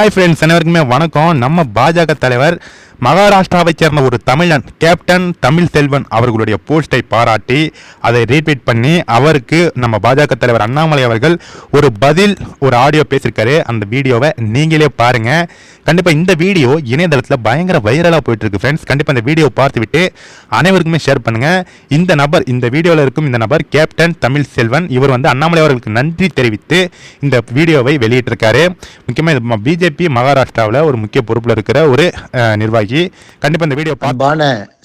Hi friends அனைவருக்குமே வணக்கம். நம்ம பாஜக தலைவர் மகாராஷ்டிராவைச் சேர்ந்த ஒரு தமிழன் கேப்டன் தமிழ் செல்வன் அவர்களுடைய போஸ்டை பாராட்டி அதை ரீட்வீட் பண்ணி அவருக்கு நம்ம பாஜக தலைவர் அண்ணாமலை அவர்கள் ஒரு பதில் ஒரு ஆடியோ பேசியிருக்காரு. அந்த வீடியோவை நீங்களே பாருங்க. கண்டிப்பாக இந்த வீடியோ இணையதளத்தில் பயங்கர வைரலாக போயிட்டு இருக்கு ஃப்ரெண்ட்ஸ் கண்டிப்பாக இந்த வீடியோ பார்த்துவிட்டு அனைவருக்குமே ஷேர் பண்ணுங்க. இந்த நபர் இந்த வீடியோவில் இருக்கும் இந்த நபர் கேப்டன் தமிழ் செல்வன். இவர் வந்து அண்ணாமலை அவர்களுக்கு நன்றி தெரிவித்து இந்த வீடியோவை வெளியிட்டிருக்காரு. முக்கியமாக பிஜேபி மகாராஷ்டிராவில் ஒரு முக்கிய பொறுப்பில் இருக்கிற ஒரு நிர்வாகி. நிர்வாகி கண்டிப்பா இந்த வீடியோ அன்பான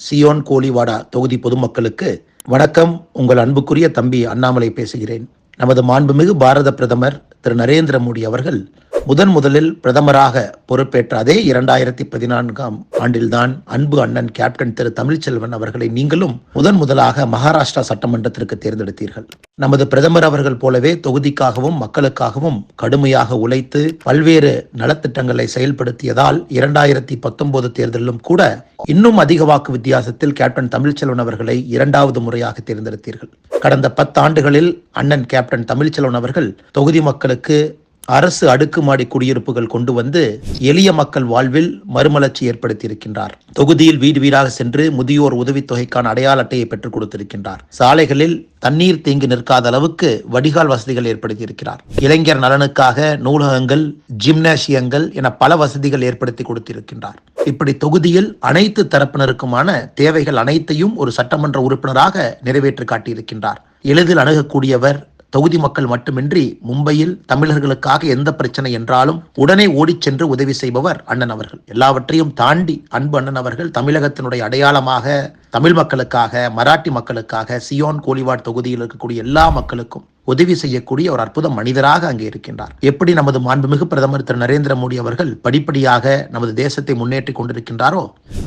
சியோன் கோலிவாடா தொகுதி பொதுமக்களுக்கு வணக்கம். உங்கள் அன்புக்குரிய தம்பி அண்ணாமலை பேசுகிறேன். நமது மாண்புமிகு பாரத பிரதமர் திரு நரேந்திர மோடி அவர்கள் முதன் முதலில் பிரதமராக பொறுப்பேற்ற அதே இரண்டாயிரத்தி பதினான்காம் ஆண்டில்தான் அன்பு அண்ணன் கேப்டன் திரு தமிழ்ச்செல்வன் அவர்களை நீங்களும் முதன் முதலாக மகாராஷ்டிரா சட்டமன்றத்திற்கு தேர்ந்தெடுத்தீர்கள். நமது பிரதமர் அவர்கள் போலவே தொகுதிக்காகவும் மக்களுக்காகவும் கடுமையாக உழைத்து பல்வேறு நலத்திட்டங்களை செயல்படுத்தியதால் இரண்டாயிரத்தி பத்தொன்பது தேர்தலிலும் கூட இன்னும் அதிக வாக்கு வித்தியாசத்தில் கேப்டன் தமிழ்ச்செல்வன் அவர்களை இரண்டாவது முறையாக தேர்ந்தெடுத்தீர்கள். கடந்த பத்தாண்டுகளில் அண்ணன் கேப்டன் தமிழ்ச்செல்வன் அவர்கள் தொகுதி மக்களுக்கு அரசு அடுக்குமாடி குடியிருப்புகள் கொண்டு வந்து எளிய மக்கள் வாழ்வில் மறுமலர்ச்சி ஏற்படுத்தியிருக்கின்றார். தொகுதியில் வீடு வீடாக சென்று முதியோர் உதவித்தொகைக்கான அடையாள அட்டையை பெற்றுக் கொடுத்திருக்கின்றார். சாலைகளில் தண்ணீர் தேங்கி நிற்காத அளவுக்கு வடிகால் வசதிகள் ஏற்படுத்தியிருக்கிறார். இளைஞர் நலனுக்காக நூலகங்கள் ஜிம்னாசியங்கள் என பல வசதிகள் ஏற்படுத்தி கொடுத்திருக்கின்றார். இப்படி தொகுதியில் அனைத்து தரப்பினருக்குமான தேவைகள் அனைத்தையும் ஒரு சட்டமன்ற உறுப்பினராக நிறைவேற்றி காட்டியிருக்கின்றார். எளிதில் அணுகக்கூடியவர் தொகுதி மக்கள் மட்டுமின்றி மும்பையில் தமிழர்களுக்காக எந்த பிரச்சனை என்றாலும் உடனே ஓடிச் சென்று உதவி செய்பவர் அண்ணன் அவர்கள். எல்லாவற்றையும் தாண்டி அன்பு அண்ணன் அவர்கள் தமிழகத்தினுடைய அடையாளமாக தமிழ் மக்களுக்காக மராட்டி மக்களுக்காக சியோன் கோலிவாட் தொகுதியில் இருக்கக்கூடிய எல்லா மக்களுக்கும் உதவி செய்யக்கூடிய ஒரு அற்புத மனிதராக அங்கே இருக்கின்றார். எப்படி நமது மாண்புமிகு பிரதமர் திரு. நரேந்திர மோடி அவர்கள் படிப்படியாக நமது தேசத்தை முன்னேற்றி கொண்டிருக்கின்றாரோ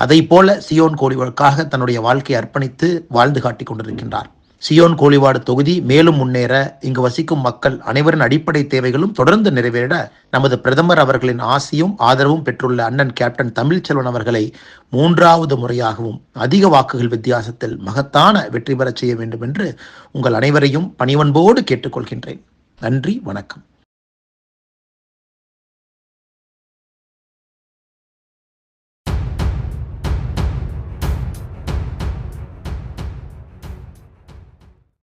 அதை போல சியோன் கோலிவாடுக்காக தன்னுடைய வாழ்க்கையை அர்ப்பணித்து வாழ்ந்து காட்டிக் கொண்டிருக்கின்றார். சியோன் கோலிவாடு தொகுதி மேலும் முன்னேற இங்கு வசிக்கும் மக்கள் அனைவரின் அடிப்படை தேவைகளும் தொடர்ந்து நிறைவேற நமது பிரதமர் அவர்களின் ஆசியும் ஆதரவும் பெற்றுள்ள அண்ணன் கேப்டன் தமிழ்ச்செல்வன் அவர்களை மூன்றாவது முறையாகவும் அதிக வாக்குகள் வித்தியாசத்தில் மகத்தான வெற்றி பெறச் செய்ய வேண்டும் என்று உங்கள் அனைவரையும் பணிவன்போடு கேட்டுக்கொள்கின்றேன். நன்றி வணக்கம்.